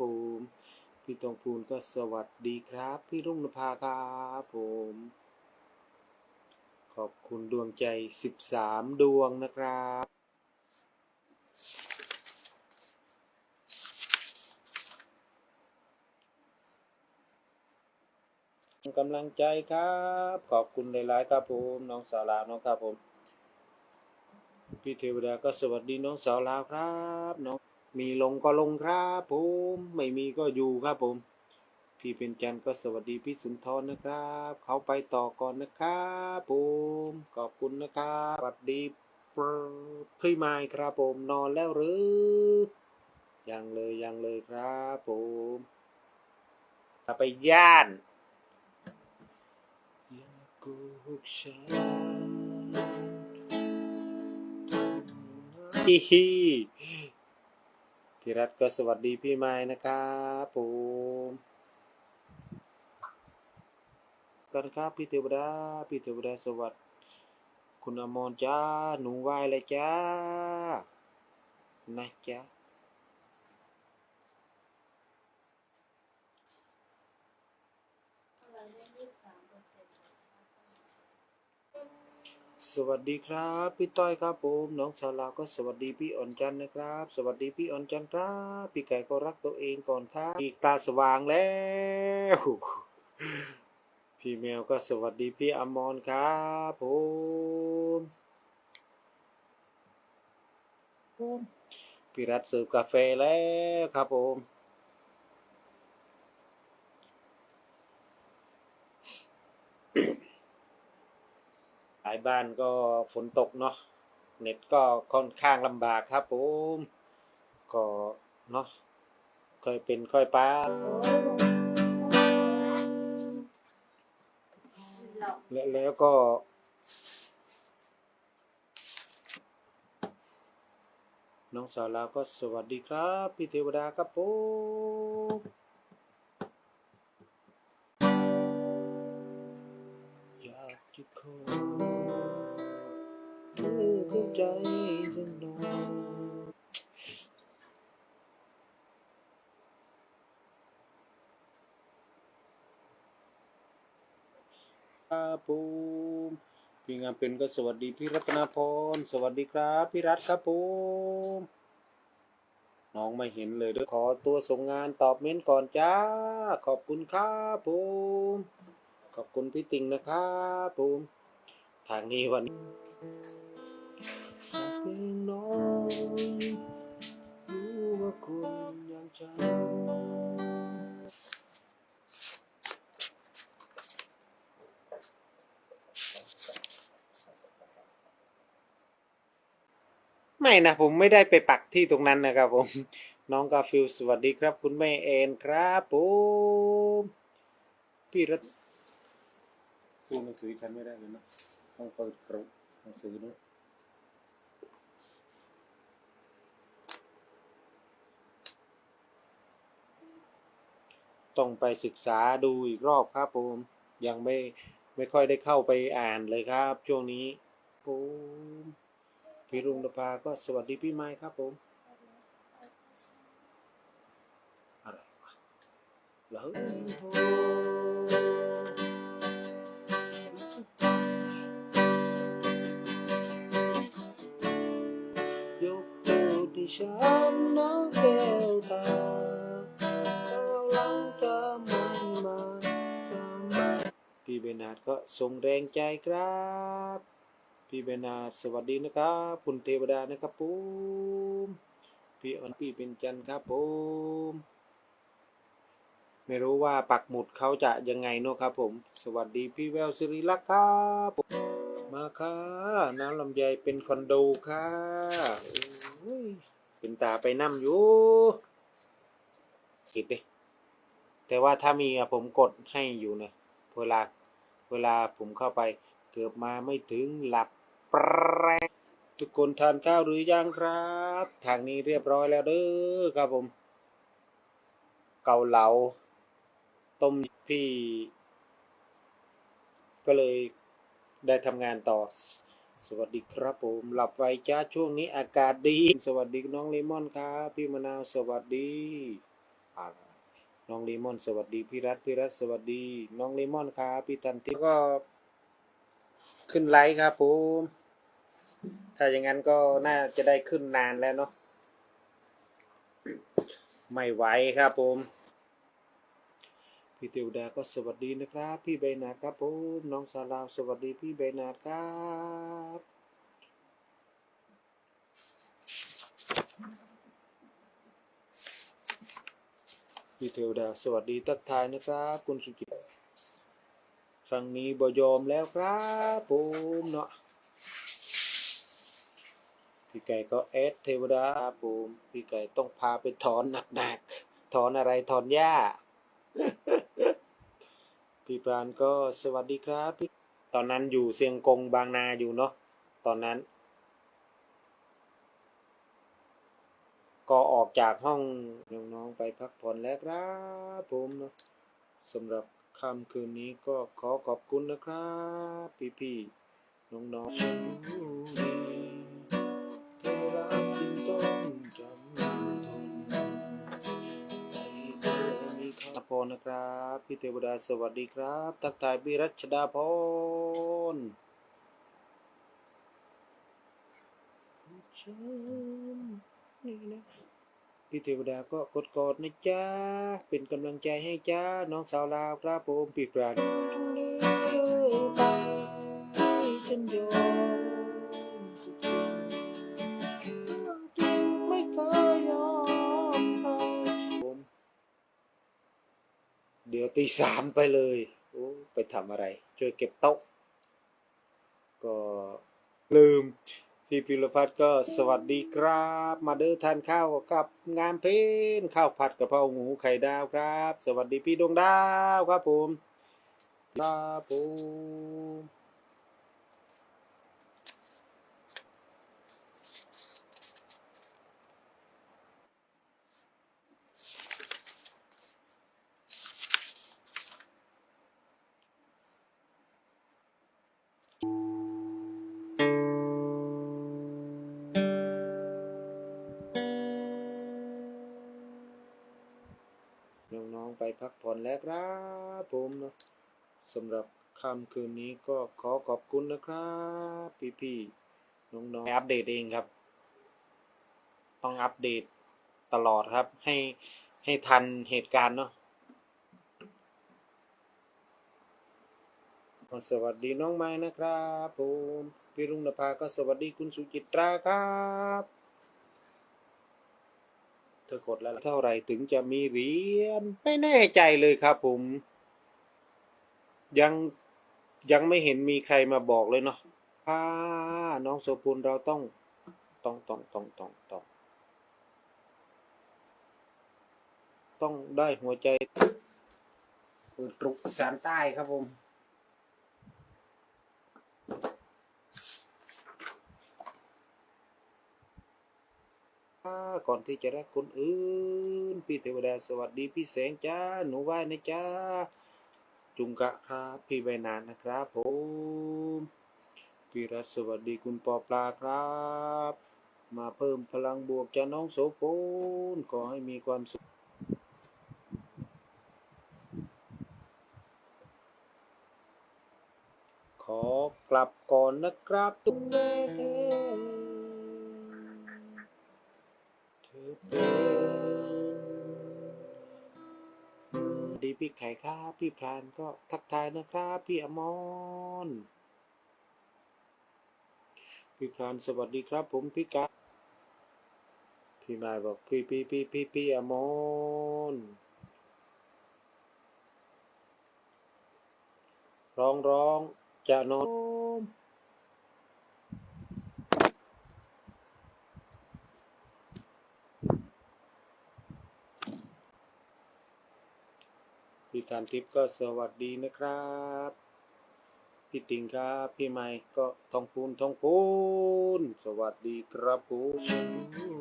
ผมพี่ตองพูนก็สวัสดีครับ พี่รุ่งนภาครับผม ขอบคุณดวงใจ 13 ดวงนะครับกำลังใจครับ ขอบคุณหลายๆครับผมน้องสาวลาวน้องครับผม พี่เทวดาก็สวัสดีน้องสาวลาวครับน้อง มีลงก็ลงครับผมไม่มีก็อยู่ครับผม พี่เป็นจันก็สวัสดีพี่สุนทรนะครับ เขาไปต่อก่อนนะครับผมขอบคุณนะครับสวัสดีพี่ไม้ครับผมนอนแล้วหรือยังเลยยังเลยครับผมไปย่านอย่าโกหกฉันฮิฮิ พี่รัตก็สวัสดีพี่ไม้นะครับผมกันครับพี่เทวดาพี่เทวดาสวัสดีคุณอมรจ้าหนูไหวเลยจ้านะจ้า สวัสดีครับพี่ต้อยครับผมน้องสาวลาวก็สวัสดีพี่อ่อนจันนะครับ สวัสดีพี่อ่อนจันครับพี่ไก่ก็รักตัวเองก่อนครับอีกตาสว่างแล้วพี่แมวก็สวัสดีพี่อมรครับผมผมพี่รัฐเสิร์ฟกาแฟแล้วครับผม หลายบ้านก็ฝนตกเนาะเน็ตก็ค่อนข้างลำบากครับผมก็เนาะค่อยเป็นค่อยไปและแล้วก็ น้องสาวลาก็สวัสดีครับ พี่เทวดาครับผม จะขอเธอเข้าใจสักหน่อยครับผมพี่งามเป็นก็สวัสดีพี่รัตนาพรสวัสดีครับพี่รัตครับผมน้องไม่เห็นเลยเด้วยขอตัวส่งงานตอบเม้นก่อนจ้า ขอบคุณครับผม อบคุณพี่ติงนะครับผมทางนี้วันนี้สักเพียงน้อยรู้ว่าคุณยังจำไม่นะผมไม่ได้ไปปักที่ตรงนั้นนะครับผม น้องกาฟิลสวัสดีครับ คุณแม่เอนครับผมพี่รัต ตู้หนังสือฉันไม่ได้เลยนะต้องเปิดกระหนังสือนะต้องไปศึกษาดูอีกรอบครับผมยังไม่ไม่ค่อยได้เข้าไปอ่านเลยครับ ช่วงนี้ผมพี่รุงนภาก็สวัสดีพี่ไม้ครับผมอะไรวะแล้ว ตัวที่ฉันน้องแก้วตาเราหลังจะไม่มาจะมาพี่เบนาดก็ส่งแรงใจครับ พี่เบนาดสวัสดีนะครับคุณเทวดานะครับผมพี่ออนพี่เป็นจันครับผมไม่รู้ว่าปักหมุดเขาจะยังไงเนอะครับผม สวัสดีพี่แววสิริลักษ์ครับมาค่ะ น้ำลำไยเป็นคอนโดค่ะ เป็นตาไปนั่มอยู่กิดดิแต่ว่าถ้ามีอะผมกดให้อยู่นะเวลาเวลาผมเข้าไป เกือบมาไม่ถึงหลับแปรทุกคนทานข้าวหรือยังครับ ทางนี้เรียบร้อยแล้วเด้อครับผม เกาเหลา ต้มพี่ ก็เลยได้ทำงานต่อ สวัสดีครับผมหลับไวจ้าช่วงนี้อากาศดี สวัสดีน้องเลมอนครับพี่มะนาวสวัสดีน้องเลมอนสวัสดีพี่รัฐพี่รัฐสวัสดี น้องเลมอนครับพี่ตันติก็ขึ้นไลฟ์ครับผมถ้าอย่างนั้นก็น่าจะได้ขึ้นนานแล้วเนาะไม่ไหวครับผม พี่เทวดาก็สวัสดีนะครับ พี่ใบนาครับผมน้องสาราวสวัสดีพี่ใบนาครับพี่เทวดาสวัสดีทักทายนะครับ คุณสุจิตครั้งนี้บอยอมแล้วครับผมเนาะพี่ไก่ก็เอสเทวดาครับผมพี่ไก่ต้องพาไปถอนหนักๆถอนอะไรถอนหญ้า พี่ปาณก็สวัสดีครับพี่ตอนนั้นอยู่เซียงกงบางนาอยู่เนาะตอนนั้น ก็ออกจากห้องน้องๆไปพักผ่อนแล้วครับผมเนาะสำหรับค่ำคืนนี้ก็ขอขอบคุณนะครับ พี่ๆน้องๆ นะครับ พี่เทวดาสวัสดีครับ ทักทายพี่รัชดาพรฉันนี่นะพี่เทวดาก็กดกดนะจ๊ะเป็นกำลังใจให้จ้าน้องสาวลาวครับผมปีกราดฉันยอม ดี๋ยวตีสามไปเลยโอ้ไปทำอะไรช่วยเก็บโต๊ะ ก็ลืม พี่พิรพัฒน์ก็สวัสดีครับ มาเด้อทานข้าวกับงามเพนข้าวผัดกะเพราหมูไข่ดาวครับ สวัสดีพี่ดวงดาวครับผมครับผม น้องๆไปพักผ่อนแล้วครับผมนะสำหรับค่ำคืนนี้ก็ขอขอบคุณนะครับ พี่ๆน้องๆอัปเดตเองครับ ต้องอัปเดตตลอดครับ ให้ให้ทันเหตุการณ์เนาะสวัสดีน้องไม้นะครับผมพี่รุ่งนภาก็สวัสดีคุณสุจิตราครับ ธอกดแล้วเท่าไหร่ถึงจะมีเหรียญไม่แน่ใจเลยครับผม ยังยังไม่เห็นมีใครมาบอกเลยเนาะอ่าน้องโสปุลเราต้องต้องต้องต้องต้องต้องต้องได้หัวใจเปิดตรุกอีสานใต้ครับผม ก่อนที่จะรักคนอื่น พี่เทวดาสวัสดีพี่แสงจ้า หนูไหว้นะจ้า จุงกะครับ พี่ใบนานนะครับผมพี่รัฐสวัสดีคุณปอปลาครับ มาเพิ่มพลังบวกจ้าน้องโสพลขอให้มีความสุขขอกลับก่อนนะครับ ตุ้งเล่ เป็นดีพี่ไข่ครับพี่พรานก็ทักทายนะครับ พี่อมรพี่พรานสวัสดีครับ ผมพี่กาพี่นายบอกพี่พี่พี่พี่พี่อมรร้องร้องจะนอน กานทิพย์ก็สวัสดีนะครับ พี่ติงครับพี่ไม่ก็ทองพูนทองพูน สวัสดีครับผม